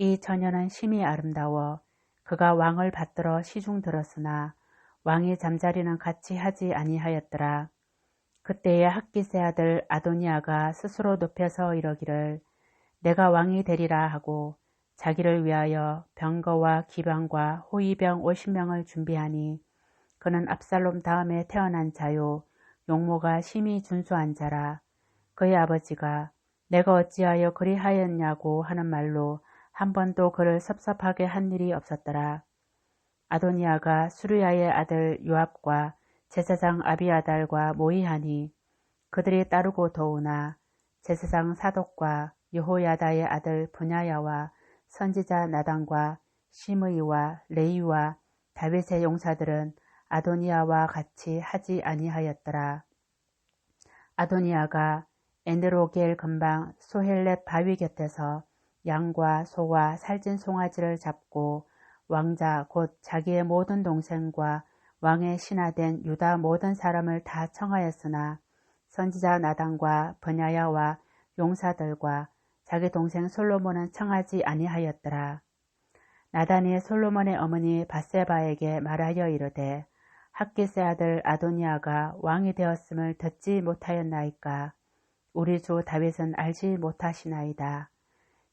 이 처녀는 심히 아름다워 그가 왕을 받들어 시중 들었으나 왕이 잠자리는 같이 하지 아니하였더라. 그때에 학기세 아들 아도니아가 스스로 높여서 이러기를 내가 왕이 되리라 하고 자기를 위하여 병거와 기병과 호위병 50명을 준비하니 그는 압살롬 다음에 태어난 자요 용모가 심히 준수한 자라 그의 아버지가 내가 어찌하여 그리하였냐고 하는 말로 한 번도 그를 섭섭하게 한 일이 없었더라. 아도니아가 수르야의 아들 요압과 제사장 아비아달과 모이하니 그들이 따르고 도우나 제사장 사독과 여호야다의 아들 분야야와 선지자 나단과 시므이와 레이와 다윗의 용사들은 아도니아와 같이 하지 아니하였더라. 아도니아가 엔드로겔 근방 소헬렛 바위 곁에서 양과 소와 살찐 송아지를 잡고 왕자 곧 자기의 모든 동생과 왕의 신하된 유다 모든 사람을 다 청하였으나 선지자 나단과 버냐야와 용사들과 자기 동생 솔로몬은 청하지 아니하였더라. 나단이 솔로몬의 어머니 바세바에게 말하여 이르되 학기세 아들 아도니아가 왕이 되었음을 듣지 못하였나이까 우리 주 다윗은 알지 못하시나이다.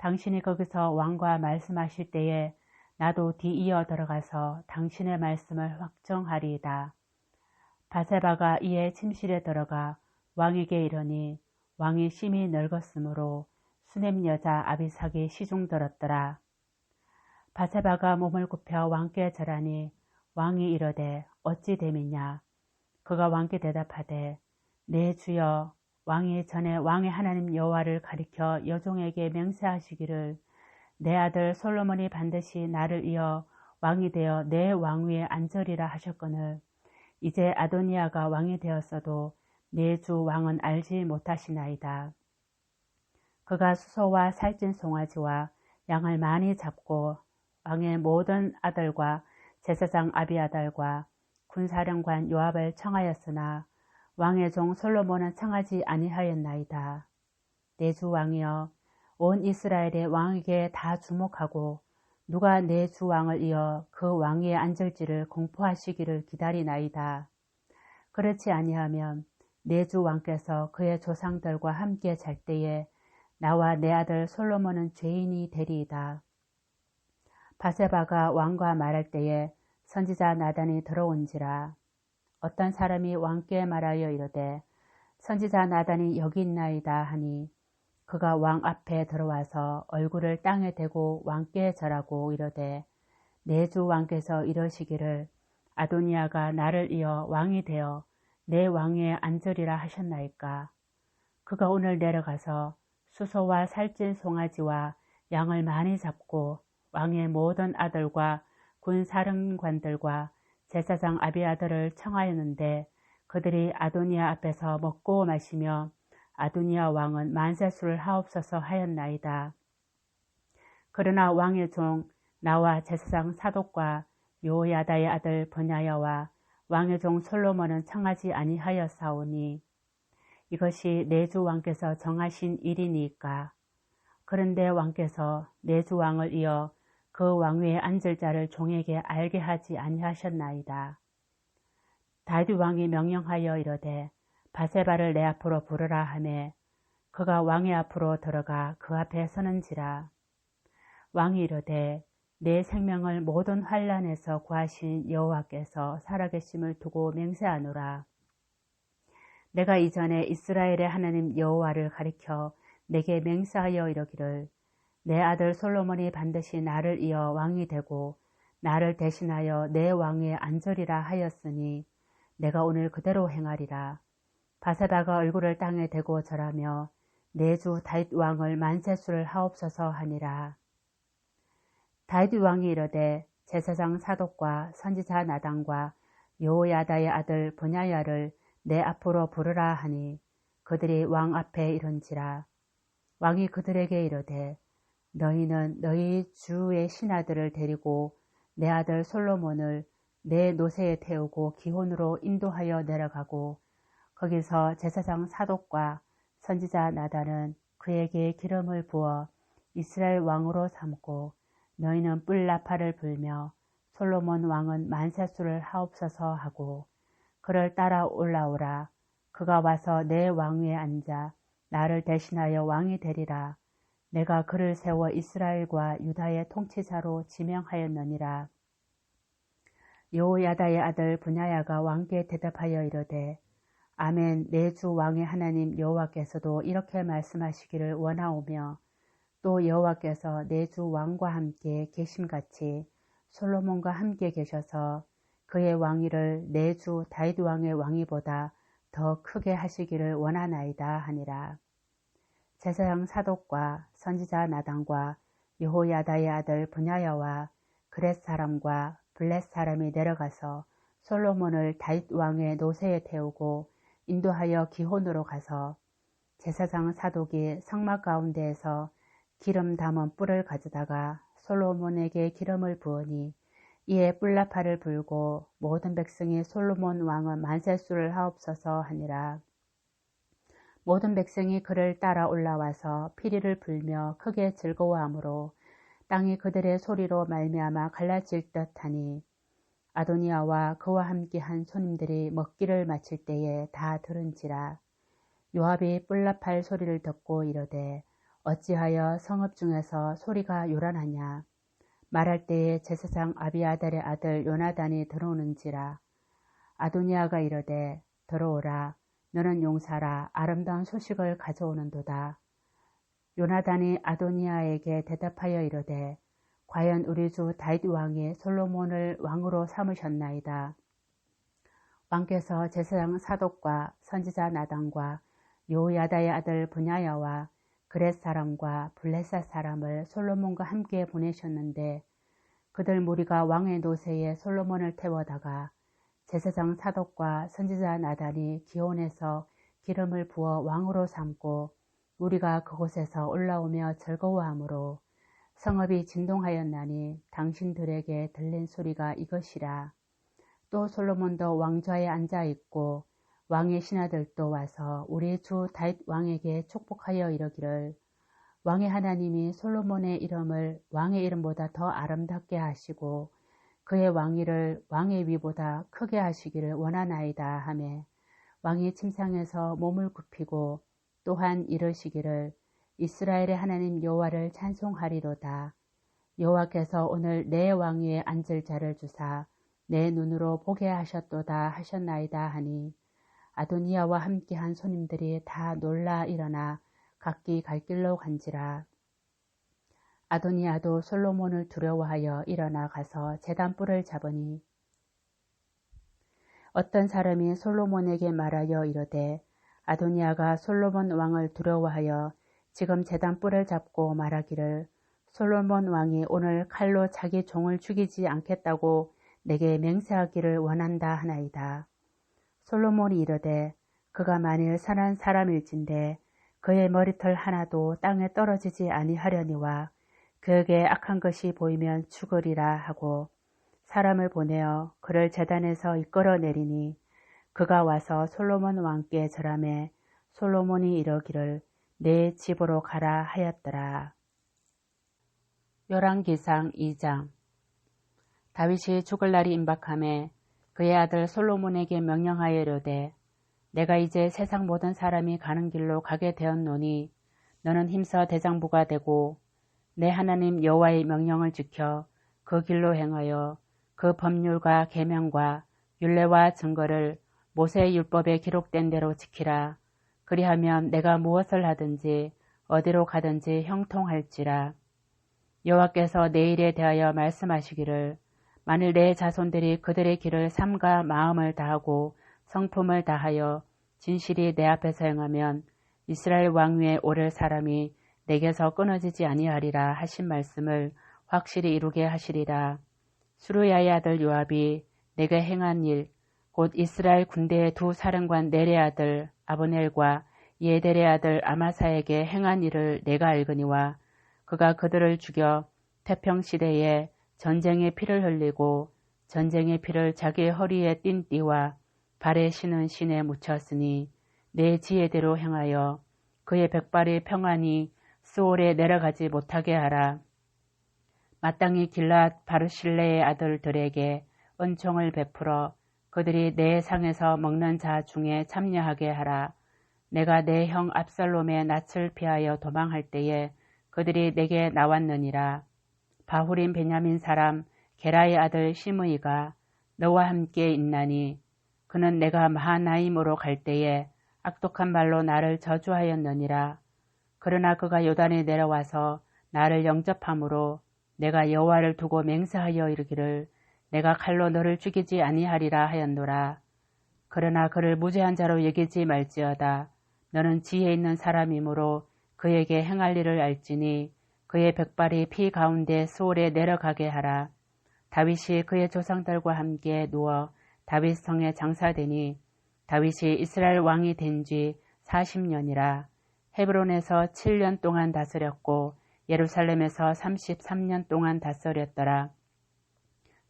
당신이 거기서 왕과 말씀하실 때에 나도 뒤이어 들어가서 당신의 말씀을 확정하리이다. 바세바가 이에 침실에 들어가 왕에게 이르니 왕이 심히 늙었으므로 수넴 여자 아비삭이 시중 들었더라. 바세바가 몸을 굽혀 왕께 절하니 왕이 이르되 어찌 됨이냐. 그가 왕께 대답하되 내 주여 왕이 전에 왕의 하나님 여호와를 가리켜 여종에게 맹세하시기를 내 아들 솔로몬이 반드시 나를 이어 왕이 되어 내 왕위에 앉으리라 하셨거늘 이제 아도니아가 왕이 되었어도 내 주 왕은 알지 못하시나이다. 그가 수소와 살찐 송아지와 양을 많이 잡고 왕의 모든 아들과 제사장 아비아달과 군사령관 요압을 청하였으나 왕의 종 솔로몬은 청하지 아니하였나이다. 내 주 왕이여 온 이스라엘의 왕에게 다 주목하고 누가 내 주 왕을 이어 그 왕위에 앉을지를 공포하시기를 기다리나이다. 그렇지 아니하면 내 주 왕께서 그의 조상들과 함께 잘 때에 나와 내 아들 솔로몬은 죄인이 되리이다. 바세바가 왕과 말할 때에 선지자 나단이 들어온지라 어떤 사람이 왕께 말하여 이르되 선지자 나단이 여기 있나이다 하니 그가 왕 앞에 들어와서 얼굴을 땅에 대고 왕께 절하고 이르되 내 주 왕께서 이러시기를 아도니아가 나를 이어 왕이 되어 내 왕위에 앉으리라 하셨나이까? 그가 오늘 내려가서 수소와 살찐 송아지와 양을 많이 잡고 왕의 모든 아들과 군 사령관들과 제사장 아비아들을 청하였는데 그들이 아도니아 앞에서 먹고 마시며 아도니아 왕은 만세수를 하옵소서 하였나이다. 그러나 왕의 종 나와 제사장 사독과 요야다의 아들 버냐야와 왕의 종 솔로몬은 청하지 아니하였사오니 이것이 내주 왕께서 정하신 일이니까. 그런데 왕께서 내주 왕을 이어 그 왕위에 앉을 자를 종에게 알게 하지 아니하셨나이다. 다윗 왕이 명령하여 이르되 바세바를 내 앞으로 부르라 하매 그가 왕의 앞으로 들어가 그 앞에 서는지라 왕이 이르되 내 생명을 모든 환란에서 구하신 여호와께서 살아계심을 두고 맹세하노라. 내가 이전에 이스라엘의 하나님 여호와를 가리켜 내게 맹세하여 이러기를 내 아들 솔로몬이 반드시 나를 이어 왕이 되고 나를 대신하여 내 왕에 앉으리라 하였으니 내가 오늘 그대로 행하리라. 바사다가 얼굴을 땅에 대고 절하며 내 주 다윗 왕을 만세수를 하옵소서 하니라. 다윗 왕이 이르되 제사장 사독과 선지자 나단과 요야다의 아들 분야야를 내 앞으로 부르라 하니 그들이 왕 앞에 이른지라. 왕이 그들에게 이르되 너희는 너희 주의 신하들을 데리고 내 아들 솔로몬을 내 노새에 태우고 기혼으로 인도하여 내려가고 거기서 제사장 사독과 선지자 나단은 그에게 기름을 부어 이스라엘 왕으로 삼고 너희는 뿔나파를 불며 솔로몬 왕은 만세수를 하옵소서 하고 그를 따라 올라오라. 그가 와서 내 왕위에 앉아 나를 대신하여 왕이 되리라 내가 그를 세워 이스라엘과 유다의 통치자로 지명하였느니라. 요야다의 아들 분야야가 왕께 대답하여 이르되 아멘 내 주 왕의 하나님 여호와께서도 이렇게 말씀하시기를 원하오며 또 여호와께서 내 주 왕과 함께 계심같이 솔로몬과 함께 계셔서 그의 왕위를 내 주 다윗 왕의 왕위보다 더 크게 하시기를 원하나이다 하니라. 제사장 사독과 선지자 나단과 여호야다의 아들 분야야와 그렛 사람과 블렛 사람이 내려가서 솔로몬을 다윗 왕의 노새에 태우고 인도하여 기혼으로 가서 제사장 사독이 성막 가운데에서 기름 담은 뿔을 가져다가 솔로몬에게 기름을 부으니 이에 뿔나파를 불고 모든 백성이 솔로몬 왕은 만세수를 하옵소서 하니라. 모든 백성이 그를 따라 올라와서 피리를 불며 크게 즐거워하므로 땅이 그들의 소리로 말미암아 갈라질 듯하니 아도니아와 그와 함께한 손님들이 먹기를 마칠 때에 다 들은지라 요압이 뿔나팔 소리를 듣고 이르되 어찌하여 성읍 중에서 소리가 요란하냐? 말할 때에 제사장 아비아달의 아들 요나단이 들어오는지라 아도니아가 이르되 들어오라 너는 용사라 아름다운 소식을 가져오는도다. 요나단이 아도니아에게 대답하여 이르되 과연 우리 주 다윗 왕이 솔로몬을 왕으로 삼으셨나이다. 왕께서 제사장 사독과 선지자 나단과 요야다의 아들 분야야와 그렛 사람과 블레사 사람을 솔로몬과 함께 보내셨는데 그들 무리가 왕의 노새에 솔로몬을 태워다가 제사장 사독과 선지자 나단이 기온에서 기름을 부어 왕으로 삼고 우리가 그곳에서 올라오며 즐거워하므로 성읍이 진동하였나니 당신들에게 들린 소리가 이것이라. 또 솔로몬도 왕좌에 앉아 있고 왕의 신하들도 와서 우리 주 다윗 왕에게 축복하여 이러기를 왕의 하나님이 솔로몬의 이름을 왕의 이름보다 더 아름답게 하시고 그의 왕위를 왕의 위보다 크게 하시기를 원하나이다 하매 왕이 침상에서 몸을 굽히고 또한 이르시기를 이스라엘의 하나님 여호와를 찬송하리로다. 여호와께서 오늘 내 왕위에 앉을 자를 주사 내 눈으로 보게 하셨도다 하셨나이다 하니 아도니아와 함께한 손님들이 다 놀라 일어나 각기 갈 길로 간지라. 아도니아도 솔로몬을 두려워하여 일어나 가서 재단뿔을 잡으니 어떤 사람이 솔로몬에게 말하여 이르되 아도니아가 솔로몬 왕을 두려워하여 지금 재단뿔을 잡고 말하기를 솔로몬 왕이 오늘 칼로 자기 종을 죽이지 않겠다고 내게 맹세하기를 원한다 하나이다. 솔로몬이 이르되 그가 만일 선한 사람일진데 그의 머리털 하나도 땅에 떨어지지 아니하려니와 그에게 악한 것이 보이면 죽으리라 하고 사람을 보내어 그를 재단에서 이끌어 내리니 그가 와서 솔로몬 왕께 절함에 솔로몬이 이러기를 내 집으로 가라 하였더라. 열왕기상 2장 다윗이 죽을 날이 임박함에 그의 아들 솔로몬에게 명령하여 이르되 내가 이제 세상 모든 사람이 가는 길로 가게 되었노니 너는 힘써 대장부가 되고 내 하나님 여호와의 명령을 지켜 그 길로 행하여 그 법률과 계명과 율례와 증거를 모세의 율법에 기록된 대로 지키라. 그리하면 내가 무엇을 하든지 어디로 가든지 형통할지라. 여호와께서 내일에 대하여 말씀하시기를 만일 내 자손들이 그들의 길을 삼가 마음을 다하고 성품을 다하여 진실이 내 앞에서 행하면 이스라엘 왕위에 오를 사람이 내게서 끊어지지 아니하리라 하신 말씀을 확실히 이루게 하시리라. 수루야의 아들 요압이 내게 행한 일, 곧 이스라엘 군대의 두 사령관 네레 아들 아브넬과 예델의 아들 아마사에게 행한 일을 내가 알거니와 그가 그들을 죽여 태평시대에 전쟁의 피를 흘리고 전쟁의 피를 자기의 허리에 띤 띠와 발에 신은 신에 묻혔으니 내 지혜대로 행하여 그의 백발이 평안히 스올에 내려가지 못하게 하라. 마땅히 길랏 바르실레의 아들들에게 은총을 베풀어 그들이 내 상에서 먹는 자 중에 참여하게 하라. 내가 내 형 압살롬의 낯을 피하여 도망할 때에 그들이 내게 나왔느니라. 바후린 베냐민 사람 게라의 아들 시므이가 너와 함께 있나니 그는 내가 마하나임으로 갈 때에 악독한 말로 나를 저주하였느니라. 그러나 그가 요단에 내려와서 나를 영접함으로 내가 여호와를 두고 맹세하여 이르기를 내가 칼로 너를 죽이지 아니하리라 하였노라. 그러나 그를 무죄한 자로 여기지 말지어다. 너는 지혜 있는 사람이므로 그에게 행할 일을 알지니 그의 백발이 피 가운데 수월에 내려가게 하라. 다윗이 그의 조상들과 함께 누워 다윗 성에 장사되니 다윗이 이스라엘 왕이 된 지 40년이라 헤브론에서 7년 동안 다스렸고 예루살렘에서 33년 동안 다스렸더라.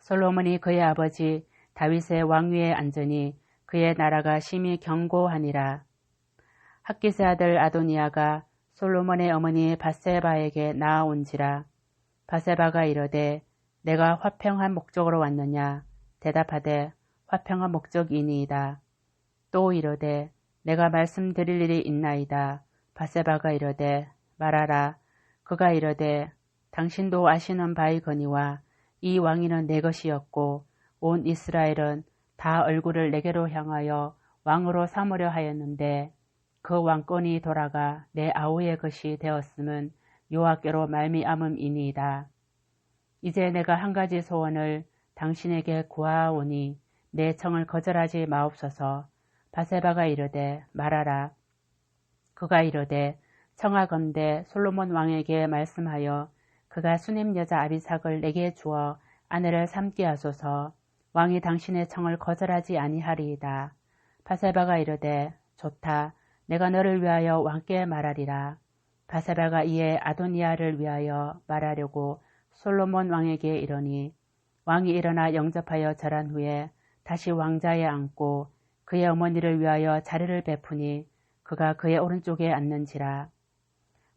솔로몬이 그의 아버지 다윗의 왕위에 앉으니 그의 나라가 심히 견고하니라. 학기세 아들 아도니아가 솔로몬의 어머니 바세바에게 나아온지라. 바세바가 이르되 내가 화평한 목적으로 왔느냐. 대답하되 화평한 목적이니이다. 또 이르되 내가 말씀드릴 일이 있나이다. 바세바가 이르되 말하라. 그가 이르되 당신도 아시는 바이거니와 이 왕위는 내 것이었고 온 이스라엘은 다 얼굴을 내게로 향하여 왕으로 삼으려 하였는데 그 왕권이 돌아가 내 아우의 것이 되었음은 요하께로 말미암음이니이다. 이제 내가 한 가지 소원을 당신에게 구하오니 내 청을 거절하지 마옵소서. 바세바가 이르되 말하라. 그가 이르되 청하건대 솔로몬 왕에게 말씀하여 그가 수냄 여자 아비삭을 내게 주어 아내를 삼게 하소서 왕이 당신의 청을 거절하지 아니하리이다. 바세바가 이르되 좋다. 내가 너를 위하여 왕께 말하리라. 바세바가 이에 아도니아를 위하여 말하려고 솔로몬 왕에게 이르니 왕이 일어나 영접하여 절한 후에 다시 왕자에 앉고 그의 어머니를 위하여 자리를 베푸니 그가 그의 오른쪽에 앉는지라.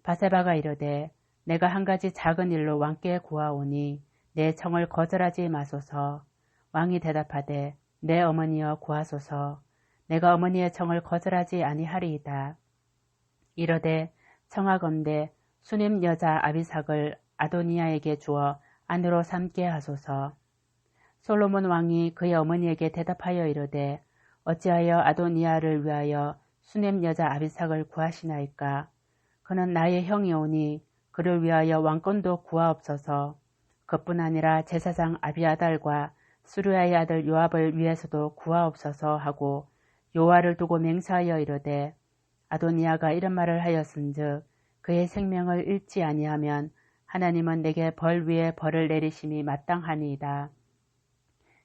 바세바가 이르되 내가 한 가지 작은 일로 왕께 구하오니 내 청을 거절하지 마소서. 왕이 대답하되 내 어머니여 구하소서. 내가 어머니의 청을 거절하지 아니하리이다. 이르되 청하건대 수님 여자 아비삭을 아도니아에게 주어 안으로 삼게 하소서. 솔로몬 왕이 그의 어머니에게 대답하여 이르되 어찌하여 아도니아를 위하여 수냄 여자 아비삭을 구하시나이까 그는 나의 형이 오니 그를 위하여 왕권도 구하옵소서. 그뿐 아니라 제사장 아비아달과 수르야의 아들 요압을 위해서도 구하옵소서 하고 요아를 두고 맹세하여 이르되 아도니아가 이런 말을 하였은즉 그의 생명을 잃지 아니하면 하나님은 내게 벌 위에 벌을 내리심이 마땅하니이다.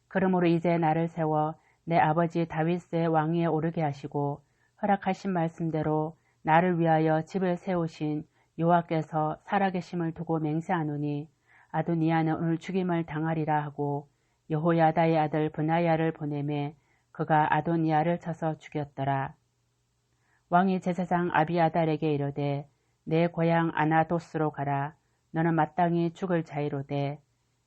그러므로 이제 나를 세워 내 아버지 다윗의 왕위에 오르게 하시고 허락하신 말씀대로 나를 위하여 집을 세우신 여호와께서 살아계심을 두고 맹세하노니 아도니아는 오늘 죽임을 당하리라 하고 여호야다의 아들 분하야를 보내매 그가 아도니아를 쳐서 죽였더라. 왕이 제사장 아비아달에게 이르되 내 고향 아나도스로 가라. 너는 마땅히 죽을 자이로되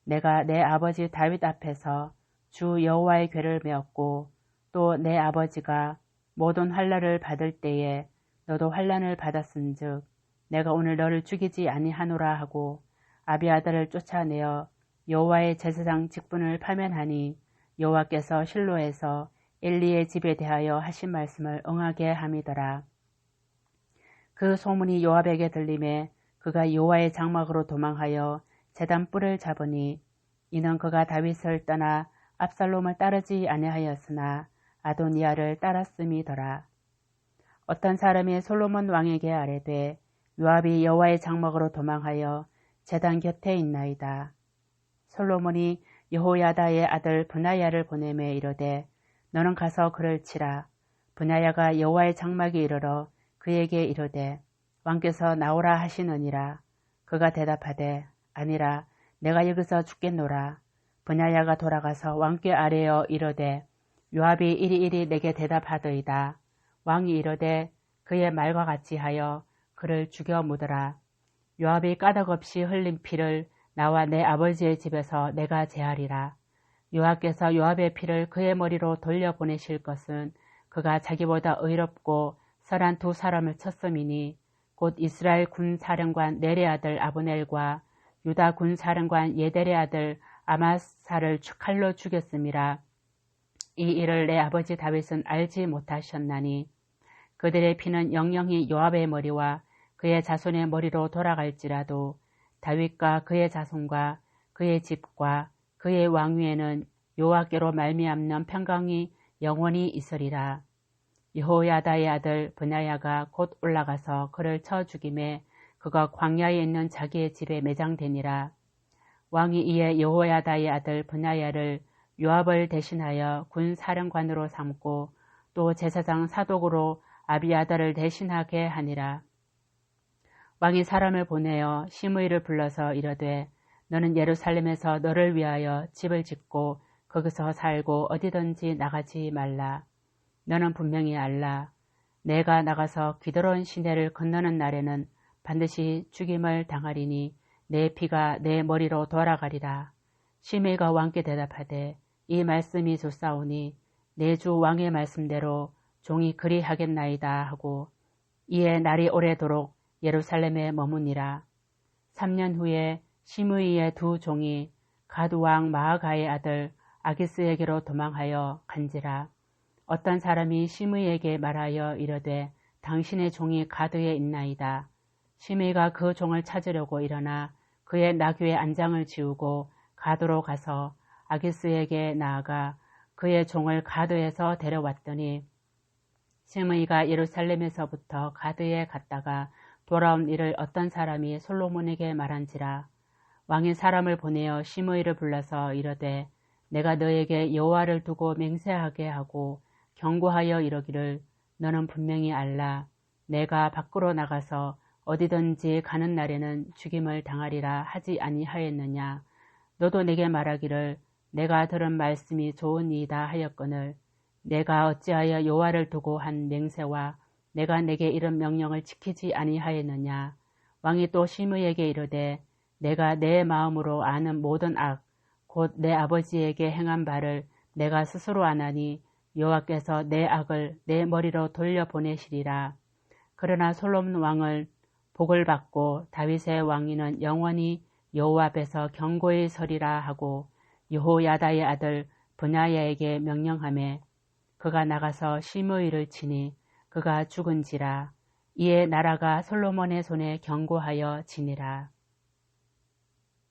내가 내 아버지 다윗 앞에서 주 여호와의 괴를 메었고 또 내 아버지가 모든 환란을 받을 때에 너도 환란을 받았은즉 내가 오늘 너를 죽이지 아니하노라 하고 아비아들을 쫓아내어 여호와의 제사장 직분을 파면하니 여호와께서 실로에서 엘리의 집에 대하여 하신 말씀을 응하게 함이더라. 그 소문이 요압에게 들림에 그가 여호와의 장막으로 도망하여 제단 뿔을 잡으니 이는 그가 다윗을 떠나 압살롬을 따르지 아니하였으나 아도니아를 따랐음이더라. 어떤 사람이 솔로몬 왕에게 아뢰되 요압이 여호와의 장막으로 도망하여 제단 곁에 있나이다. 솔로몬이 여호야다의 아들 분하야를 보내매 이르되 너는 가서 그를 치라. 분하야가 여호와의 장막에 이르러 그에게 이르되 왕께서 나오라 하시느니라. 그가 대답하되 아니라 내가 여기서 죽겠노라. 분하야가 돌아가서 왕께 아뢰어 이르되 요압이 이리이리 내게 대답하더이다. 왕이 이르되 그의 말과 같이 하여 그를 죽여 묻어라. 요압이 까닭없이 흘린 피를 나와 내 아버지의 집에서 내가 제하리라. 요압께서 요압의 피를 그의 머리로 돌려보내실 것은 그가 자기보다 의롭고 설한 두 사람을 쳤음이니 곧 이스라엘 군 사령관 네레 아들 아브넬과 유다 군 사령관 예델의 아들 아마사를 칼로 죽였음이라. 이 일을 내 아버지 다윗은 알지 못하셨나니 그들의 피는 영영히 요압의 머리와 그의 자손의 머리로 돌아갈지라도 다윗과 그의 자손과 그의 집과 그의 왕위에는 요압께로 말미암는 평강이 영원히 있으리라. 여호야다의 아들 분하야가 곧 올라가서 그를 쳐 죽임에 그가 광야에 있는 자기의 집에 매장되니라. 왕이 이에 여호야다의 아들 분하야를 요압을 대신하여 군 사령관으로 삼고 또 제사장 사독으로 아비아다를 대신하게 하니라. 왕이 사람을 보내어 시므이를 불러서 이르되 너는 예루살렘에서 너를 위하여 집을 짓고 거기서 살고 어디든지 나가지 말라. 너는 분명히 알라. 내가 나가서 기드론 시내를 건너는 날에는 반드시 죽임을 당하리니 내 피가 내 머리로 돌아가리라. 시므이가 왕께 대답하되 이 말씀이 좋사오니 내 주 왕의 말씀대로 종이 그리하겠나이다 하고 이에 날이 오래도록 예루살렘에 머무니라. 3년 후에 시므이의 두 종이 가두왕 마하가의 아들 아기스에게로 도망하여 간지라. 어떤 사람이 시므이에게 말하여 이르되 당신의 종이 가드에 있나이다. 시므이가 그 종을 찾으려고 일어나 그의 나귀의 안장을 지우고 가드로 가서 아기스에게 나아가 그의 종을 가드에서 데려왔더니 시므이가 예루살렘에서부터 가드에 갔다가 돌아온 일을 어떤 사람이 솔로몬에게 말한지라 왕이 사람을 보내어 시므이를 불러서 이르되 내가 너에게 여호와를 두고 맹세하게 하고 경고하여 이러기를 너는 분명히 알라. 내가 밖으로 나가서 어디든지 가는 날에는 죽임을 당하리라 하지 아니하였느냐. 너도 내게 말하기를 내가 들은 말씀이 좋으니이다 하였거늘 내가 어찌하여 여호와를 두고 한 맹세와 내가 내게 이런 명령을 지키지 아니하였느냐? 왕이 또 시므에게 이르되 내가 내 마음으로 아는 모든 악 곧 내 아버지에게 행한 바를 내가 스스로 아나니 여호와께서 내 악을 내 머리로 돌려보내시리라. 그러나 솔로몬 왕을 복을 받고 다윗의 왕위는 영원히 여호와 앞에서 경고의 서리라 하고 여호야다의 아들 분야야에게 명령하매 그가 나가서 시므이를 치니 그가 죽은지라 이에 나라가 솔로몬의 손에 경고하여 지니라.